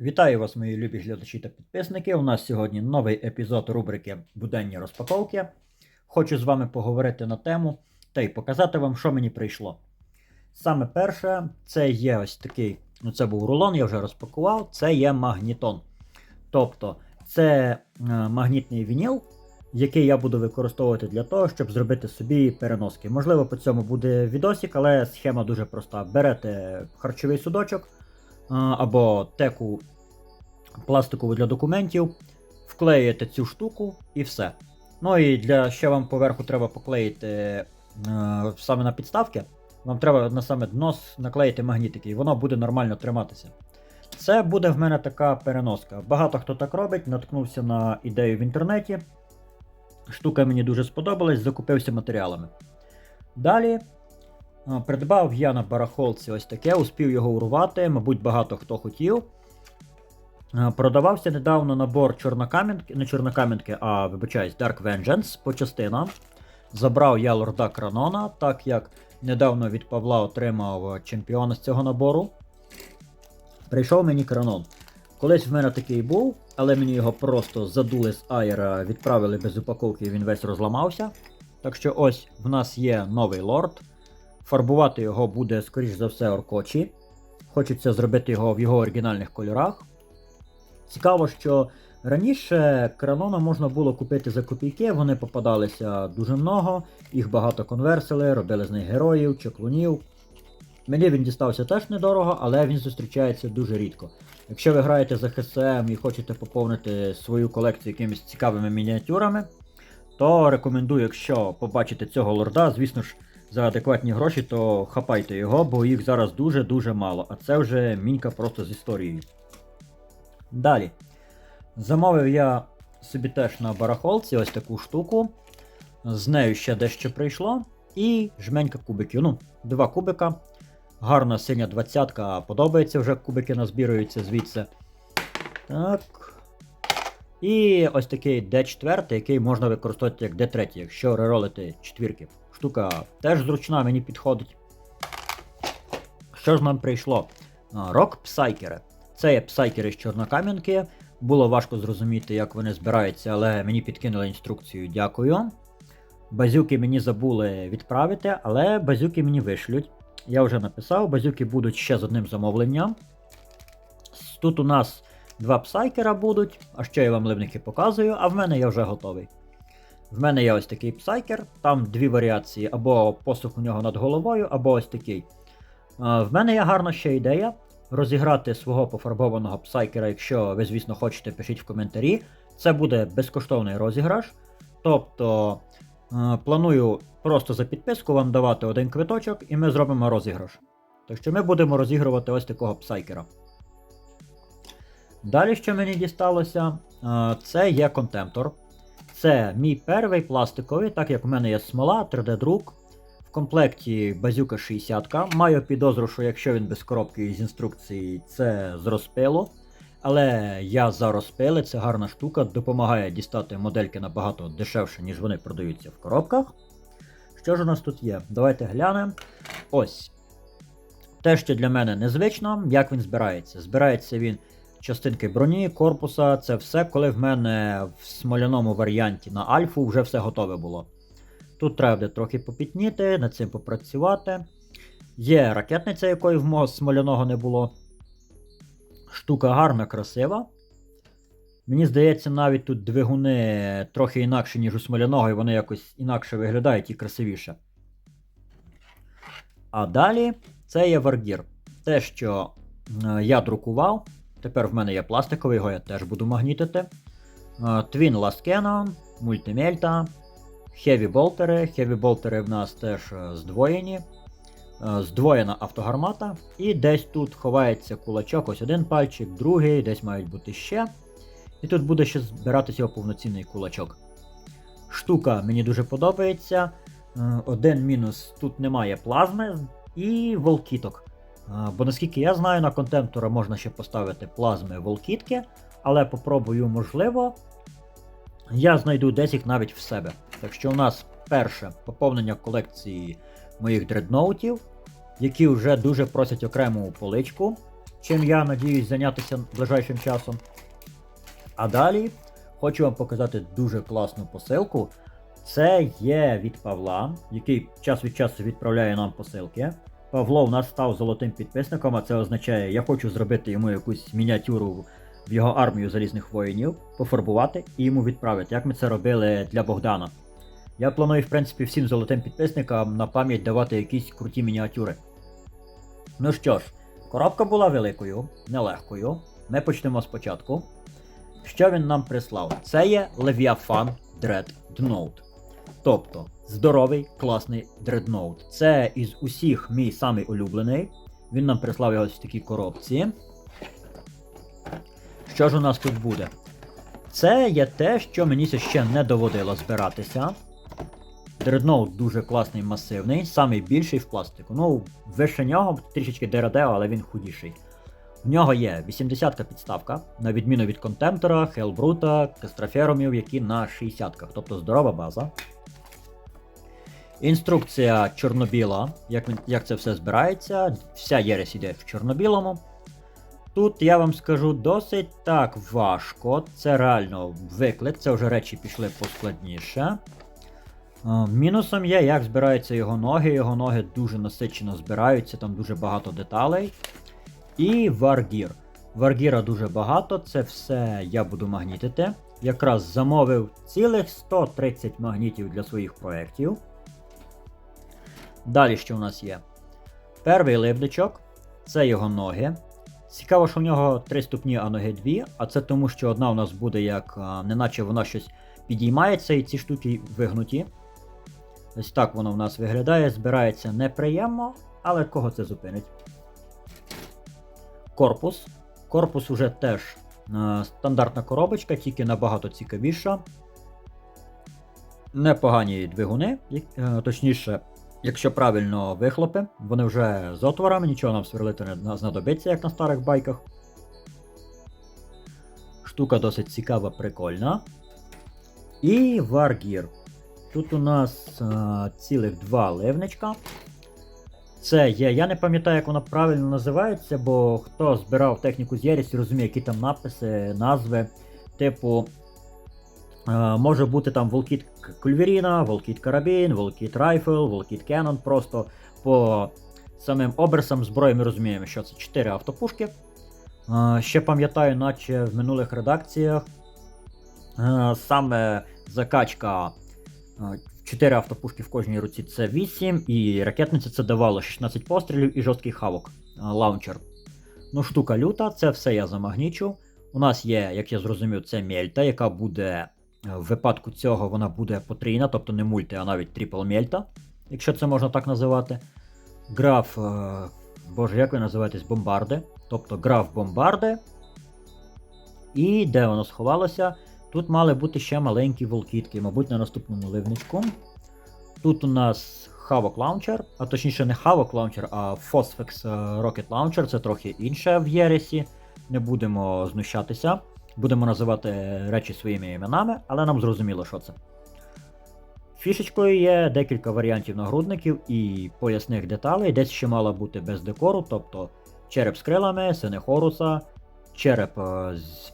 Вітаю вас, мої любі глядачі та підписники. У нас сьогодні новий епізод рубрики Буденні розпаковки. Хочу з вами поговорити на тему та й показати вам, що мені прийшло. Саме перше, це є ось такий, ну це був рулон, я вже розпакував, це є магнітон. Тобто, це е, магнітний вініл, який я буду використовувати для того, щоб зробити собі переноски. Можливо, по цьому буде відосик, але схема дуже проста. Берете харчовий судочок або теку пластикову для документів, вклеюєте цю штуку і все. Ну і для ще вам поверху треба поклеїти е, саме на підставки. Вам треба на саме дно наклеїти магнітики, і воно буде нормально триматися. Це буде в мене така переноска. Багато хто так робить, наткнувся на ідею в інтернеті. Штука мені дуже сподобалась, закупився матеріалами. Далі придбав я на барахолці ось таке, успів його урвати, мабуть, багато хто хотів. Продавався недавно набор чорнокам'янки, не чорнокам'янки, а вибачаюсь, Dark Vengeance по частинам. Забрав я лорда Кранона, так як недавно від Павла отримав чемпіона з цього набору. Прийшов мені Кранон. Колись в мене такий був, але мені його просто задули з аєра, відправили без упаковки, і він весь розламався. Так що ось в нас є новий лорд. Фарбувати його буде, скоріш за все, оркочі. Хочеться зробити його в його оригінальних кольорах. Цікаво, що раніше кранона можна було купити за копійки, вони попадалися дуже много, їх багато конверсили, робили з них героїв, чеклунів. Мені він дістався теж недорого, але він зустрічається дуже рідко. Якщо ви граєте за ХСМ і хочете поповнити свою колекцію якимись цікавими мініатюрами, то рекомендую, якщо побачите цього лорда, звісно ж, за адекватні гроші, то хапайте його, бо їх зараз дуже-дуже мало, а це вже мінька просто з історією. Далі. Замовив я собі теж на барахолці ось таку штуку. З нею ще дещо прийшло. І жменька кубиків. Ну, два кубика. Гарна синя двадцятка, подобається вже кубики назбіруються звідси. Так. І ось такий D4, який можна використовувати як D3, якщо реролити четвірки. Штука теж зручна, мені підходить. Що ж нам прийшло? Рок псайкери. Це є псайкери з чорнокам'янки. Було важко зрозуміти, як вони збираються, але мені підкинули інструкцію. Дякую. Базюки мені забули відправити, але базюки мені вишлють. Я вже написав, базюки будуть ще з одним замовленням. Тут у нас два псайкера будуть, а ще я вам ливники показую, а в мене я вже готовий. В мене є ось такий псайкер, там дві варіації, або посух у нього над головою, або ось такий. В мене є гарна ще ідея розіграти свого пофарбованого псайкера, якщо ви, звісно, хочете, пишіть в коментарі. Це буде безкоштовний розіграш. Тобто планую просто за підписку вам давати один квиточок, і ми зробимо розіграш. Так що ми будемо розігрувати ось такого псайкера. Далі, що мені дісталося, це є контемптор. Це мій перший пластиковий, так як у мене є смола, 3D-друк. В комплекті базюка 60. Маю підозру, що якщо він без коробки з інструкції, це з розпилу. Але я за розпили, це гарна штука, допомагає дістати модельки набагато дешевше, ніж вони продаються в коробках. Що ж у нас тут є? Давайте глянемо. Ось. Те, що для мене незвично, як він збирається. Збирається він частинки броні, корпуса, це все, коли в мене в смоляному варіанті на альфу вже все готове було. Тут треба буде трохи попітніти, над цим попрацювати. Є ракетниця, якої в мого смоляного не було. Штука гарна, красива. Мені здається, навіть тут двигуни трохи інакші, ніж у смоляного, і вони якось інакше виглядають і красивіше. А далі це є варгір. Те, що е, я друкував. Тепер в мене є пластиковий, його я теж буду магнітити. Е, Twin Last Cannon, мультимельта, Heavy болтери. Heavy болтери в нас теж е, здвоєні. Е, Здвоєна автогармата. І десь тут ховається кулачок, ось один пальчик, другий, десь мають бути ще. І тут буде ще збиратися його повноцінний кулачок. Штука мені дуже подобається. Е, Один мінус тут немає плазми і волкіток. Бо наскільки я знаю, на контемптора можна ще поставити плазми волкітки, але попробую можливо. Я знайду десь їх навіть в себе. Так що у нас перше поповнення колекції моїх дредноутів, які вже дуже просять окрему поличку. чим я надіюсь зайнятися ближайшим часом. А далі хочу вам показати дуже класну посилку. Це є від Павла, який час від часу відправляє нам посилки. Павло у нас став золотим підписником, а це означає, я хочу зробити йому якусь мініатюру в його армію залізних воїнів, пофарбувати і йому відправити, як ми це робили для Богдана. Я планую, в принципі, всім золотим підписникам на пам'ять давати якісь круті мініатюри. Ну що ж, коробка була великою, нелегкою. Ми почнемо спочатку. Що він нам прислав? Це є Leviathan Dreadnought. Тобто здоровий, класний дредноут. Це із усіх мій самий улюблений. Він нам прислав його в такій коробці. Що ж у нас тут буде? Це є те, що мені ще не доводило збиратися. Дредноут дуже класний, масивний, самий більший в пластику. Ну, вище нього трішечки Дерадео, але він худіший. В нього є 80-ка підставка, на відміну від контемптора, Хелбрута, Кастроферумів, які на 60-ках, тобто здорова база. Інструкція чорнобіла, як, як це все збирається. Вся єресь іде в чорнобілому. Тут я вам скажу досить так важко. Це реально виклик, це вже речі пішли поскладніше. Е, Мінусом є, як збираються його ноги. Його ноги дуже насичено збираються, там дуже багато деталей. І варгір. Варгіра дуже багато, це все я буду магнітити. Якраз замовив цілих 130 магнітів для своїх проєктів. Далі що у нас є? Перший либдичок це його ноги. Цікаво, що в нього три ступні, а ноги дві, а це тому, що одна у нас буде як, неначе вона щось підіймається, і ці штуки вигнуті. Ось так воно в нас виглядає, збирається неприємно, але кого це зупинить? Корпус. Корпус уже теж е, стандартна коробочка, тільки набагато цікавіша. Непогані двигуни, е, точніше, якщо правильно вихлопи, вони вже з отворами, нічого нам сверлити не знадобиться, як на старих байках. Штука досить цікава, прикольна. І варгір. Тут у нас е, цілих два ливничка. Це є, я не пам'ятаю, як воно правильно називається, бо хто збирав техніку з Єрісі, розуміє, які там написи, назви. Типу, може бути там Волкіт Кульверіна, Волкіт Карабін, Волкіт Райфл, Волкіт Кеннон. Просто по самим оберсам зброї ми розуміємо, що це 4 автопушки. Ще пам'ятаю, наче в минулих редакціях саме закачка. е, 4 автопушки в кожній руці це 8, і ракетниця це давало 16 пострілів і жорсткий хавок лаунчер. Ну, штука люта, це все я замагнічу. У нас є, як я зрозумів, це мельта, яка буде в випадку цього вона буде потрійна, тобто не мульти, а навіть трипл мельта, якщо це можна так називати. Граф, е, боже, як ви називаєтесь, бомбарди. Тобто граф бомбарди. І де воно сховалося? Тут мали бути ще маленькі волкітки, мабуть, на наступному ливничку. Тут у нас Havok Launcher, а точніше не Havok Launcher, а Phosphex е, Rocket Launcher, це трохи інше в Єресі. Не будемо знущатися, будемо називати речі своїми іменами, але нам зрозуміло, що це. Фішечкою є декілька варіантів нагрудників і поясних деталей. Десь ще мала бути без декору, тобто череп з крилами, сини Хоруса, череп е, з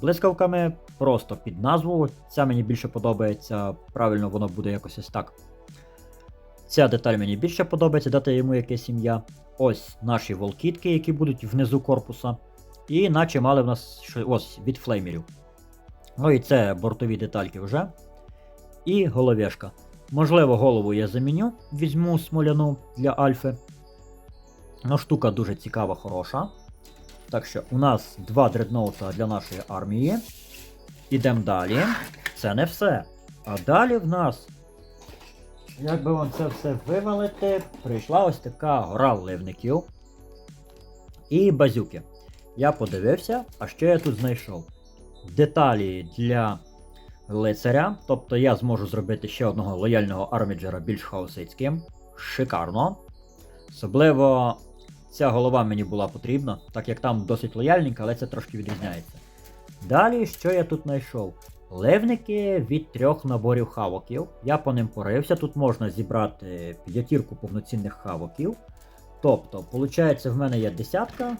блискавками, просто під назву. Ця мені більше подобається, правильно воно буде якось ось так. Ця деталь мені більше подобається, дати йому якесь ім'я. Ось наші волкітки, які будуть внизу корпуса. І наче мали в нас що- ось від флеймерів. Ну і це бортові детальки вже. І головешка. Можливо, голову я заміню, візьму смоляну для альфи. Ну, штука дуже цікава, хороша. Так що у нас два дредноута для нашої армії. Ідемо далі. Це не все. А далі в нас, як би вам це все вивалити, прийшла ось така гора ливників і базюки. Я подивився, а що я тут знайшов? Деталі для лицаря, тобто я зможу зробити ще одного лояльного арміджера більш хаосицьким. Шикарно. Особливо ця голова мені була потрібна, так як там досить лояльненька, але це трошки відрізняється. Далі, що я тут знайшов? Ливники від трьох наборів хавоків. Я по ним порився. Тут можна зібрати п'ятірку повноцінних хавоків. Тобто, виходить, в мене є десятка,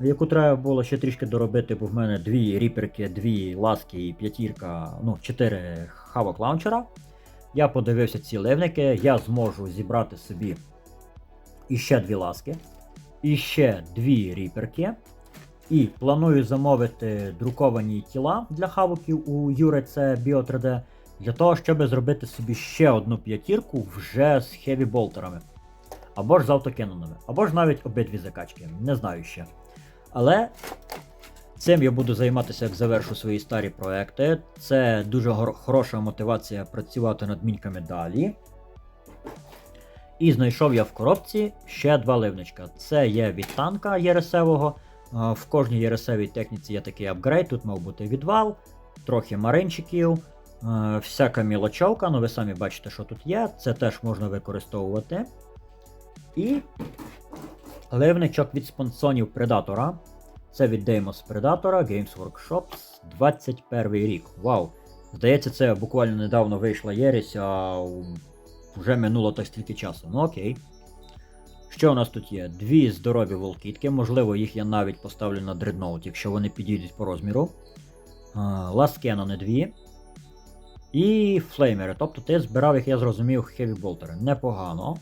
яку треба було ще трішки доробити, бо в мене дві ріперки, дві ласки і п'ятірка, ну, чотири хавок лаунчера. Я подивився ці ливники, я зможу зібрати собі іще дві ласки, іще дві ріперки. І планую замовити друковані тіла для хавоків у Юри, це Bio 3D, для того, щоб зробити собі ще одну п'ятірку вже з хеві болтерами. Або ж з автокенонами, або ж навіть обидві закачки. Не знаю ще. Але цим я буду займатися, як завершу свої старі проекти. Це дуже хороша мотивація працювати над міньками далі. І знайшов я в коробці ще два ливничка. Це є від танка єресевого. В кожній єресевій техніці є такий апгрейд. Тут мав бути відвал, трохи маринчиків, всяка мілочовка. Ну ви самі бачите, що тут є. Це теж можна використовувати. І ливничок від спонсонів Predator. Це від Deimos Predator Games Workshops 21 рік. Вау! Здається, це буквально недавно вийшла Єресь, а вже минуло так стільки часу. Ну окей. Що у нас тут є? Дві здорові волкітки, можливо, їх я навіть поставлю на дредноут, якщо вони підійдуть по розміру. Ласкенони дві. І флеймери. Тобто ти збирав, як я зрозумів, хеві болтери. Непогано.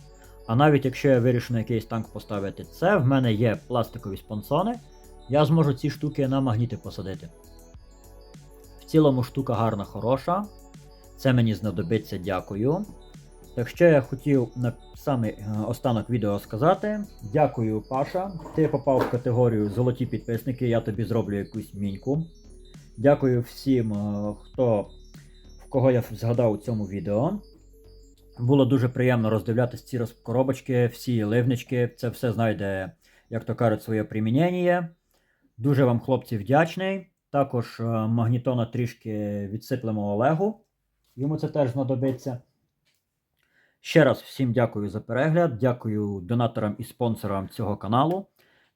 А навіть якщо я вирішу на якийсь танк поставити це, в мене є пластикові спонсони, я зможу ці штуки на магніти посадити. В цілому штука гарна, хороша. Це мені знадобиться, дякую. Так що я хотів на самий е, останок відео сказати. Дякую, Паша. Ти попав в категорію Золоті підписники, я тобі зроблю якусь міньку. Дякую всім, е, хто, в кого я згадав у цьому відео. Було дуже приємно роздивлятися ці коробочки, всі ливнички. Це все знайде, як то кажуть, своє примінення. Дуже вам, хлопці, вдячний. Також е, магнітона трішки відсиплемо Олегу. Йому це теж знадобиться. Ще раз всім дякую за перегляд. Дякую донаторам і спонсорам цього каналу.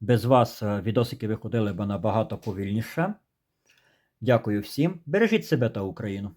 Без вас е, відосики виходили б набагато повільніше. Дякую всім. Бережіть себе та Україну.